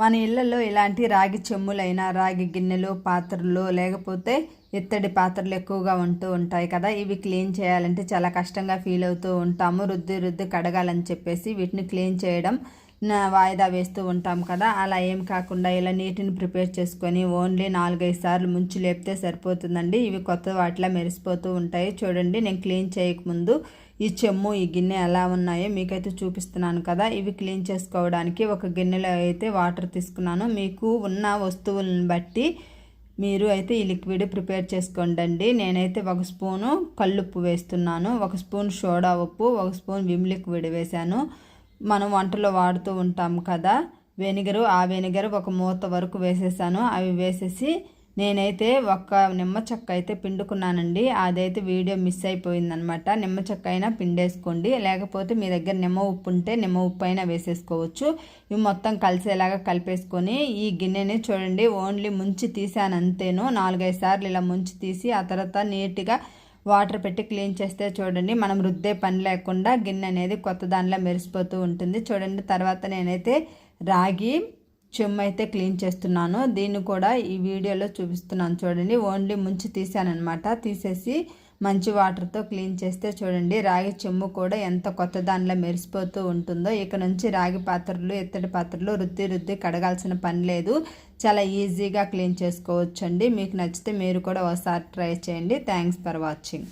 మన ఇళ్ళల్లో ఇలాంటి రాగి చెమ్ములైనా రాగి గిన్నెలు పాత్రలు లేకపోతే ఇత్తడి పాత్రలు ఎక్కువగా ఉంటూ ఉంటాయి కదా ఇవి క్లీన్ చేయాలంటే చాలా కష్టంగా ఫీల్ అవుతూ ఉంటాము. రుద్ది రుద్ది కడగాలని చెప్పేసి వీటిని క్లీన్ చేయడం వాయిదా వేస్తూ ఉంటాం కదా అలా ఏం కాకుండా ఇలా నీటిని ప్రిపేర్ చేసుకొని ఓన్లీ నాలుగైదు సార్లు ముంచి లేపితే సరిపోతుందండి. ఇవి కొత్త వాటిలా మెరిసిపోతూ ఉంటాయి. చూడండి నేను క్లీన్ చేయకముందు ఈ చెమ్ము ఈ గిన్నె ఎలా ఉన్నాయో మీకైతే చూపిస్తున్నాను కదా. ఇవి క్లీన్ చేసుకోవడానికి ఒక గిన్నెలో అయితే వాటర్ తీసుకున్నాను. మీకు ఉన్న వస్తువులను బట్టి మీరు అయితే ఈ లిక్విడ్ ప్రిపేర్ చేసుకోండి నేనైతే ఒక స్పూను కల్లుప్పు వేస్తున్నాను ఒక స్పూన్ సోడా ఉప్పు ఒక స్పూన్ విమ్ లిక్విడ్ వేశాను. మనం వంటలో వాడుతూ ఉంటాం కదా. వెనిగరు ఆ వెనిగర్ ఒక మూత వరకు వేసేసాను. అవి వేసేసి నేనైతే ఒక్క నిమ్మ చెక్క అయితే పిండుకున్నానండి. అదైతే వీడియో మిస్ అయిపోయిందనమాట. నిమ్మ చెక్క అయినా పిండేసుకోండి. లేకపోతే మీ దగ్గర నిమ్మ ఉప్పు ఉంటే నిమ్మ ఉప్పు అయినా వేసేసుకోవచ్చు. ఇవి మొత్తం కలిసేలాగా కలిపేసుకొని ఈ గిన్నెని చూడండి. ఓన్లీ ముంచి తీసాను అంతేను. నాలుగైదు సార్లు ఇలా ముంచి తీసి ఆ తర్వాత నీట్గా వాటర్ పెట్టి క్లీన్ చేస్తే చూడండి మనం రుద్దే పని లేకుండా గిన్నె అనేది కొత్త దానిలో మెరిసిపోతూ ఉంటుంది. చూడండి తర్వాత నేనైతే రాగి చెమ్ము అయితే క్లీన్ చేస్తున్నాను. దీన్ని కూడా ఈ వీడియోలో చూపిస్తున్నాను. చూడండి ఓన్లీ ముంచి తీసానమాట తీసేసి మంచి వాటర్తో క్లీన్ చేస్తే చూడండి రాగి చెమ్ము కూడా ఎంత కొత్త దానిలో మెరిసిపోతూ ఉంటుందో. ఇక నుంచి రాగి పాత్రలు ఎత్తడి పాత్రలు రుద్ది రుద్ది కడగాల్సిన పని లేదు. చాలా ఈజీగా క్లీన్ చేసుకోవచ్చండి. మీకు నచ్చితే మీరు కూడా ఒకసారి ట్రై చేయండి. Thanks for watching.